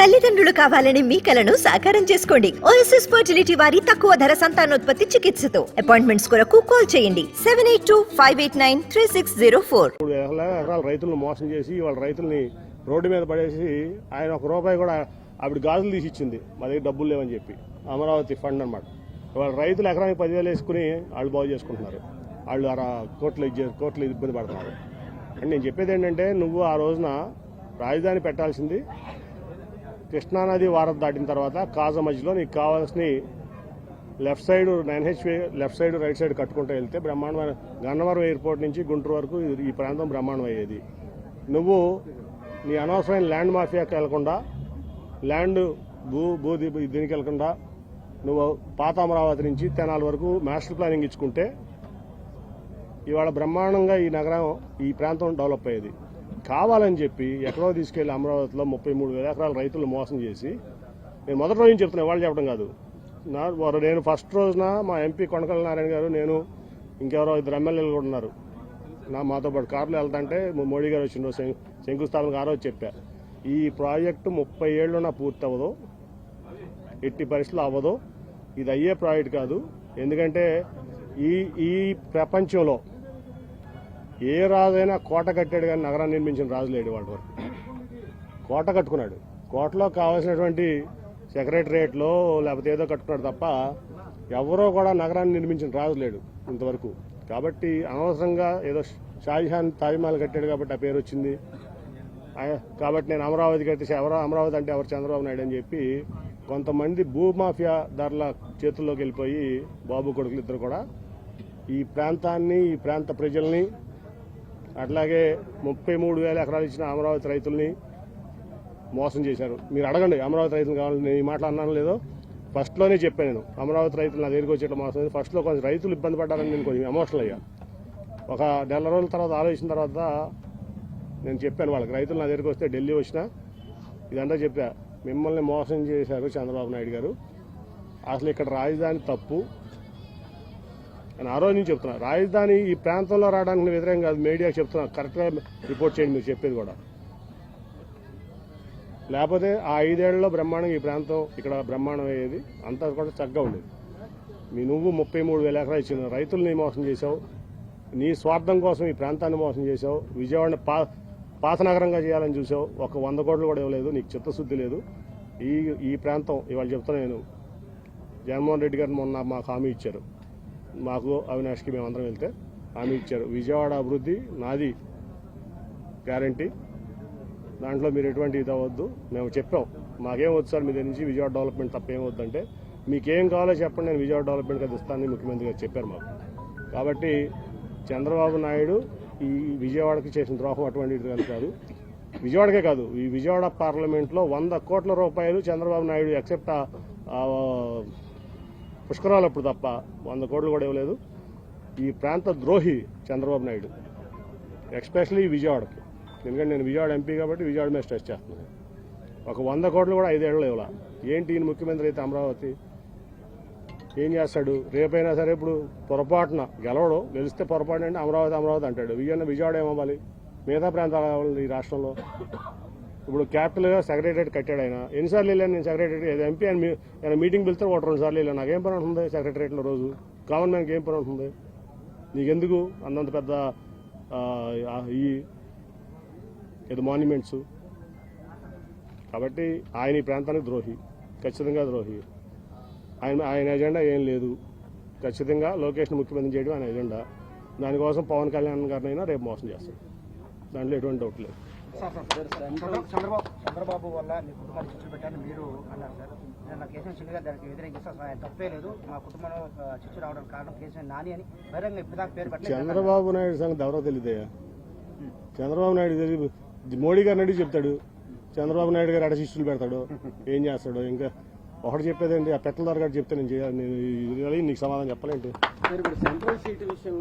తల్లిదండ్రులు కావాలని మీ కలను సాకారం చేసుకోండి. ఓఎస్ఎస్ ఫర్టిలిటీ వారి తక్కువ ధర సంతానోత్పత్తి చికిత్సతో. అపాయింట్మెంట్స్ కొరకు కాల్ చేయండి. Seven eight two five eight nine three six zero four ఎకరాల రైతులను మోసం చేసి వాళ్ళ రైతుల్ని రోడ్డు మీద పడేసి ఆయన ఒక రూపాయి కూడా ఆవిడ గాజులు తీసి ఇచ్చింది. మా దగ్గర డబ్బులు లేవని చెప్పి. అమరావతి ఫండ్ అనమాట వాళ్ళ రైతులు ఎకరానికి పదివేలు వేసుకుని వాళ్ళు బాగు చేసుకుంటున్నారు. వాళ్ళు అలా కోట్లు ఇచ్చే కోట్లు ఇబ్బంది పడుతున్నారు. అండ్ నేను చెప్పేది ఏంటంటే నువ్వు ఆ రోజున రాజధాని పెట్టాల్సింది కృష్ణానది వారం దాటిన తర్వాత కాజ మధ్యలో నీకు కావాల్సిన left side nine highway left side right side కట్టుకుంటూ వెళ్తే బ్రహ్మాండమైన గన్నవరం ఎయిర్పోర్ట్ నుంచి గుంటూరు వరకు ఈ ప్రాంతం బ్రహ్మాండం అయ్యేది. నువ్వు నీ అనవసరమైన ల్యాండ్ మాఫియాకి వెళ్ళకుండా ల్యాండ్ భూ భూ దీనికి వెళ్ళకుండా నువ్వు పాత అమరావతి నుంచి తెనాల వరకు మాస్టర్ ప్లానింగ్ ఇచ్చుకుంటే ఇవాళ బ్రహ్మాండంగా ఈ నగరం ఈ ప్రాంతం డెవలప్ అయ్యేది. కావాలని చెప్పి ఎక్కడో తీసుకెళ్ళి అమరావతిలో ముప్పై మూడు వేల ఎకరాల రైతులు మోసం చేసి నేను మొదటి రోజు చెప్తున్నా వాళ్ళు చెప్పడం కాదు. నా వారు నేను ఫస్ట్ రోజున మా ఎంపీ కొనకల నారాయణ గారు నేను ఇంకెవరో ఇద్దరు ఎమ్మెల్యేలు కూడా ఉన్నారు. నా మాతో పాటు కార్లు వెళ్తుంటే మోడీ గారు వచ్చిన శం- శంకుస్థాపనకు ఆ రోజు చెప్పా. ఈ ప్రాజెక్టు ముప్పై ఏళ్ళున పూర్తి అవ్వదు ఎట్టి పరిస్థితులు అవ్వదు ఇది అయ్యే ప్రాజెక్ట్ కాదు. ఎందుకంటే ఈ ఈ ప్రపంచంలో ఏ రాజైనా కోట కట్టాడు కానీ నగరాన్ని నిర్మించిన రాజు లేడు వాటి వరకు. కోట కట్టుకున్నాడు. కోటలో కావాల్సినటువంటి సెక్రటరియట్లో లేకపోతే ఏదో కట్టుకున్నాడు తప్ప ఎవరో కూడా నగరాన్ని నిర్మించిన రాజు లేడు ఇంతవరకు. కాబట్టి అనవసరంగా ఏదో షాజహాన్ తాజ్మహల్ కట్టాడు కాబట్టి ఆ పేరు వచ్చింది. కాబట్టి నేను అమరావతి కట్టేసి ఎవరో అమరావతి అంటే ఎవరు? చంద్రబాబు నాయుడు అని చెప్పి కొంతమంది భూమాఫియా ధరల చేతుల్లోకి వెళ్ళిపోయి బాబు కొడుకులు ఇద్దరు కూడా ఈ ప్రాంతాన్ని ఈ ప్రాంత ప్రజల్ని అట్లాగే ముప్పై మూడు వేల ఎకరాలు ఇచ్చిన అమరావతి రైతుల్ని మోసం చేశారు. మీరు అడగండి అమరావతి రైతులు కావాలని నేను ఈ మాటలు అన్నాను లేదో? ఫస్ట్లోనే చెప్పాను నేను అమరావతి రైతులు నా దగ్గరికి వచ్చేట మోసం ఫస్ట్లో కొంచెం రైతులు ఇబ్బంది పడ్డారని నేను కొంచెం ఎమోషనల్ అయ్యా. ఒక నెల రోజుల తర్వాత ఆలోచించిన తర్వాత నేను చెప్పాను వాళ్ళకి రైతులు నా దగ్గరికి వస్తే ఢిల్లీ వచ్చినా ఇదంతా చెప్పా. మిమ్మల్ని మోసం చేశారు చంద్రబాబు నాయుడు గారు. అసలు ఇక్కడ రాజధాని తప్పు నేను ఆ రోజు నుంచి చెప్తున్నాను రాజధాని ఈ ప్రాంతంలో రావడానికి వ్యతిరేకం కాదు మీడియాకి చెప్తున్నాను కరెక్ట్గా రిపోర్ట్ చేయండి మీరు చెప్పేది కూడా. లేకపోతే ఆ ఐదేళ్ళలో బ్రహ్మాండం ఈ ప్రాంతం ఇక్కడ బ్రహ్మాండం అయ్యేది అంతా కూడా చక్కగా ఉండేది. మీ నువ్వు ముప్పై మూడు వేల ఎకరాలు ఇచ్చిన రైతుల్ని మోసం చేశావు నీ స్వార్థం కోసం ఈ ప్రాంతాన్ని మోసం చేశావు విజయవాడని పా పాతనగరంగా చేయాలని చూసావు ఒక వంద కోట్లు కూడా ఇవ్వలేదు నీకు చిత్తశుద్ధి లేదు. ఈ ఈ ప్రాంతం ఇవాళ చెప్తున్నా నేను జగన్మోహన్ రెడ్డి గారు మొన్న మాకు హామీ ఇచ్చారు. మాకు అవినాష్కి మేమందరం వెళ్తే హామీ ఇచ్చారు. విజయవాడ అభివృద్ధి నాది గ్యారంటీ. దాంట్లో మీరు ఎటువంటి ఇది అవ్వద్దు. మేము చెప్పాం. మాకేం వద్దు సార్ మీ దగ్గర నుంచి విజయవాడ డెవలప్మెంట్ తప్ప ఏం వద్దంటే మీకేం కావాలో చెప్పండి నేను విజయవాడ డెవలప్మెంట్ కదా ఇస్తానని ముఖ్యమంత్రి గారు చెప్పారు మాకు. కాబట్టి చంద్రబాబు నాయుడు ఈ విజయవాడకి చేసిన ద్రోహం అటువంటిది కానీ కాదు. విజయవాడకే కాదు. ఈ విజయవాడ పార్లమెంట్లో వంద కోట్ల రూపాయలు చంద్రబాబు నాయుడు ఎక్సెప్ట్ పుష్కరాలు అప్పుడు తప్ప వంద కోట్లు కూడా ఇవ్వలేదు. ఈ ప్రాంత ద్రోహి చంద్రబాబు నాయుడు ఎక్స్పెషలీ విజయవాడకి. ఎందుకంటే నేను విజయవాడ ఎంపీ కాబట్టి విజయవాడ మీద స్ట్రెస్ చేస్తున్నాను. ఒక వంద కోట్లు కూడా ఐదేళ్ళు ఇవ్వాల. ఏంటి ఈయన ముఖ్యమంత్రి అయితే అమరావతి? ఏం చేస్తాడు? రేపైనా సరే ఇప్పుడు పొరపాటున గెలవడు గెలిస్తే పొరపాటు అంటే అమరావతి అమరావతి అంటాడు. విజయవాడ విజయవాడ ఏమవ్వాలి మిగతా ప్రాంతాలు ఈ రాష్ట్రంలో. ఇప్పుడు క్యాపిటల్గా సెక్రటరేట్ కట్టాడు ఆయన. ఎన్నిసార్లు వెళ్ళాను నేను సెక్రటరేట్ ఎంపీ అని ఆయన మీటింగ్ పిలిస్తే ఒకటి రెండు సార్లు వెళ్ళాను. నాకేం పని ఉంటుంది సెక్రటరేట్లో రోజు? కామన్ మ్యాన్కి ఏం పని ఉంటుంది? నీకెందుకు అంతంత పెద్ద ఈ ఏదో మాన్యుమెంట్స్ కాబట్టి ఆయన ఈ ప్రాంతానికి ద్రోహి. ఖచ్చితంగా ద్రోహి. ఆయన ఆయన ఎజెండా ఏం లేదు. ఖచ్చితంగా లోకేష్ని ముఖ్యమంత్రి చేయడం ఆయన ఎజెండా దానికోసం పవన్ కళ్యాణ్ గారినైనా రేపు మోసం చేస్తాడు. దాంట్లో ఎటువంటి డౌట్ లేదు. చంద్రబాబు. చంద్రబాబు వల్ల మీ కుటుంబాన్ని చిచ్చులు పెట్టాలని మీరు అన్నారు సార్. నేను నా కేసీఆర్ చిన్నగా దానికి వ్యతిరేకిస్తే అసలు ఆయన తప్పే లేదు. మా కుటుంబంలో ఆ, చిచ్చు రావడానికి కారణం కేసీఆర్ నాని అని బహిరంగ ఇప్పుడు దాకా పేరు పెట్టలేదు. చంద్రబాబు నాయుడు సంగతి ఎవరో తెలియదయ్యా చంద్రబాబు నాయుడు తెలియదు మోడీ గారిని అడిగి చెప్తాడు. చంద్రబాబు నాయుడు గారు అడ శిష్యులు పెడతాడు. ఏం చేస్తాడు ఇంకా ఒకటి చెప్పేదేంటి? ఆ పెట్టల ద్వారా చెప్తే నేను నీకు సమాధానం చెప్పలేంటి? సెంట్రల్ సీట్ విషయంలో